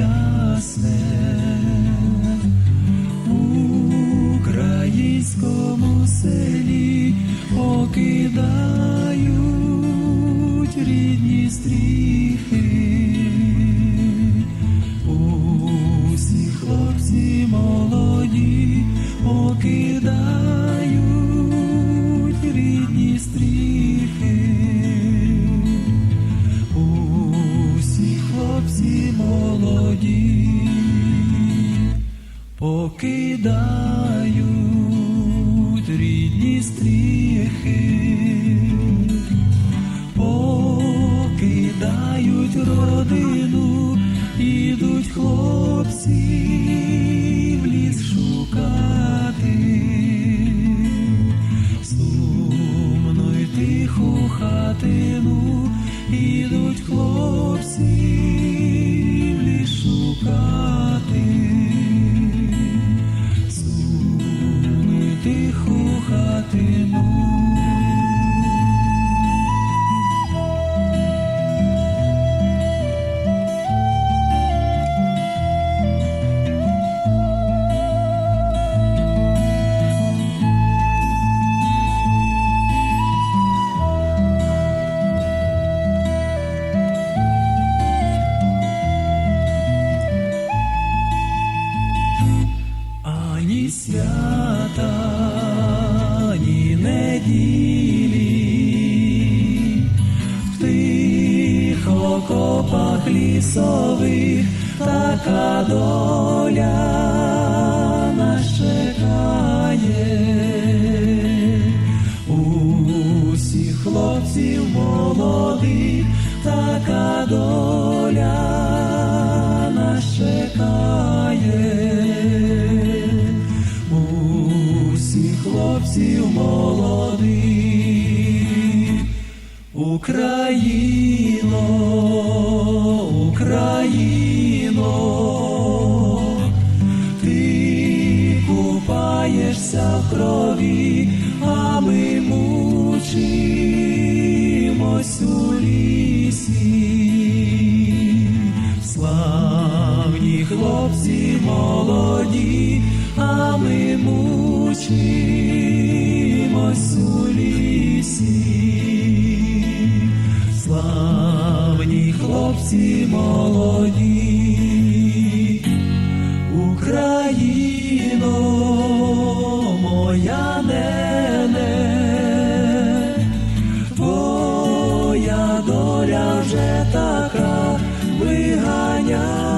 ясне українському селі окидають рідні стріхи. Покидають рідні стріхи, покидають родину, ідуть хлопці свята. В тих окопах лісових така доля нас чекає. Усіх хлопців молодих така доля нас чекає. Хлопців молодих, Україно, Україно, ти купаєшся в крові, а ми мучимось у лісі. Славні хлопці молоді, а ми у лісі. Славні хлопці молоді, Україно, моя нене, твоя доля вже така виганяє.